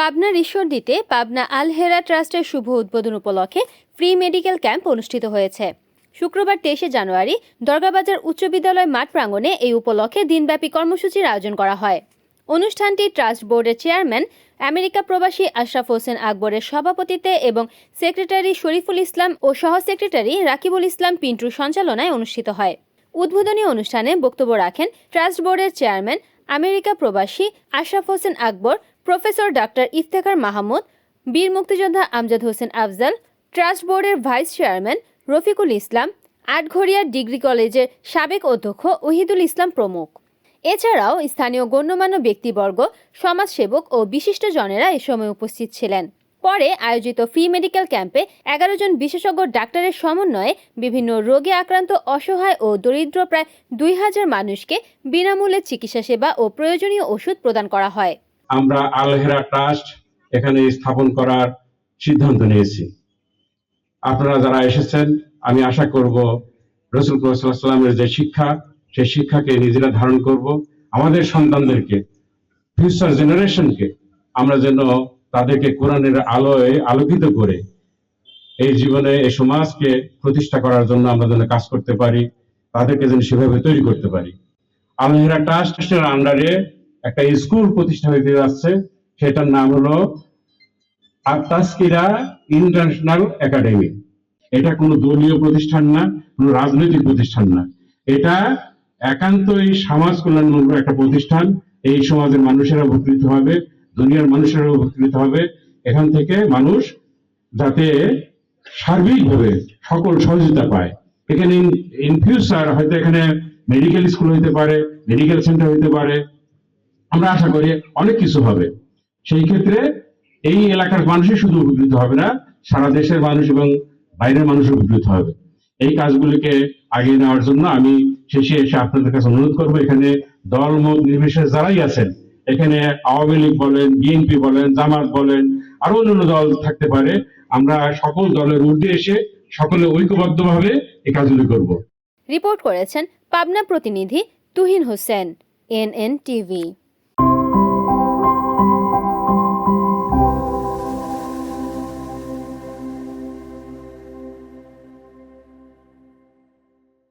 পাবনার ঈশ্বরদীতে পাবনা আল হেরা ট্রাস্টের শুভ উদ্বোধন উপলক্ষে ফ্রি মেডিকেল ক্যাম্প অনুষ্ঠিত হয়েছে। শুক্রবার তেইশে জানুয়ারি দরগাবাজার উচ্চ বিদ্যালয় মাঠ প্রাঙ্গণে এই উপলক্ষে দিনব্যাপী কর্মসূচির আয়োজন করা হয়। অনুষ্ঠানটি ট্রাস্ট বোর্ডের চেয়ারম্যান, আমেরিকা প্রবাসী আশরাফ হোসেন আকবরের সভাপতিত্বে এবং সেক্রেটারি শরীফুল ইসলাম ও সহ সেক্রেটারি রাকিবুল ইসলাম পিন্টুর সঞ্চালনায় অনুষ্ঠিত হয়। উদ্বোধনী অনুষ্ঠানে বক্তব্য রাখেন ট্রাস্ট বোর্ডের চেয়ারম্যান, আমেরিকা প্রবাসী আশরাফ হোসেন আকবর প্রফেসর ডাক্তার ইফতেখার মাহমুদ, বীর মুক্তিযোদ্ধা আমজাদ হোসেন আফজাল, ট্রাস্ট বোর্ডের vice chairman Rafiqul Islam, Atgharia degree কলেজের সাবেক অধ্যক্ষ ওহিদুল ইসলাম প্রমুখ। এছাড়াও স্থানীয় গণ্যমান্য ব্যক্তিবর্গ, সমাজসেবক ও বিশিষ্টজনেরা এ সময় উপস্থিত ছিলেন। পরে আয়োজিত ফ্রি মেডিকেল ক্যাম্পে এগারো জন বিশেষজ্ঞ ডাক্তারের সমন্বয়ে বিভিন্ন রোগে আক্রান্ত, অসহায় ও দরিদ্র প্রায় দুই হাজার মানুষকে বিনামূল্যে চিকিৎসা সেবা ও প্রয়োজনীয় ওষুধ প্রদান করা হয়। আমরা আলহেরা ট্রাস্ট এখানে স্থাপন করার সিদ্ধান্ত নিয়েছি। আপনারা যারা এসেছেন, আমি আশা করব রসুল সাল্লামের যে শিক্ষা, সেই শিক্ষাকে নিজেরা ধারণ করব। আমাদের সন্তানদেরকে ফিউচার জেনারেশনকে আমরা যেন তাদেরকে কোরআনের আলোয় আলোকিত করে এই জীবনে, এই সমাজকে প্রতিষ্ঠা করার জন্য আমরা যেন কাজ করতে পারি, তাদেরকে যেন সেভাবে তৈরি করতে পারি। আলহেরা ট্রাস্টের আন্ডারে একটা স্কুল প্রতিষ্ঠা হইতে যাচ্ছে, সেটার নাম হলো আত্মাস্কিরা ইন্টারন্যাশনাল একাডেমি। এটা কোনো দলীয় প্রতিষ্ঠান না, কোনো রাজনৈতিক প্রতিষ্ঠান না। এটা একান্তই সমাজ কল্যাণমূলক একটা প্রতিষ্ঠান। এই সমাজের মানুষেরা উপকৃত হবে, দুনিয়ার মানুষেরা উপকৃত হবে। এখান থেকে মানুষ যাতে সার্বিকভাবে সকল সহযোগিতা পায়। এখানে ইন ফিউচার হয়তো এখানে মেডিকেল স্কুল হইতে পারে মেডিকেল সেন্টার হইতে পারে আমরা আশা করি অনেক কিছু হবে। সেই ক্ষেত্রে এই এলাকার মানুষই শুধু উপকৃত হবে না, সারা দেশের মানুষ এবং বাইরের মানুষ উপকৃত হবে। এই কাজগুলিকে আগিয়ে নেওয়ার জন্য আমি শেষে এসে আপনাদের কাছে অনুরোধ করব, এখানে দল মত নির্বিশেষ যারাই আছেন, এখানে আওয়ামী লীগ বলেন, বিএনপি বলেন, জামাত বলেন, আরও অন্যান্য দল থাকতে পারে, আমরা সকল দলের ঊর্ধ্বে এসে সকলে ঐক্যবদ্ধভাবে এই কাজগুলি করব। রিপোর্ট করেছেন পাবনা প্রতিনিধি তুহিন হোসেন, এনএন টিভি।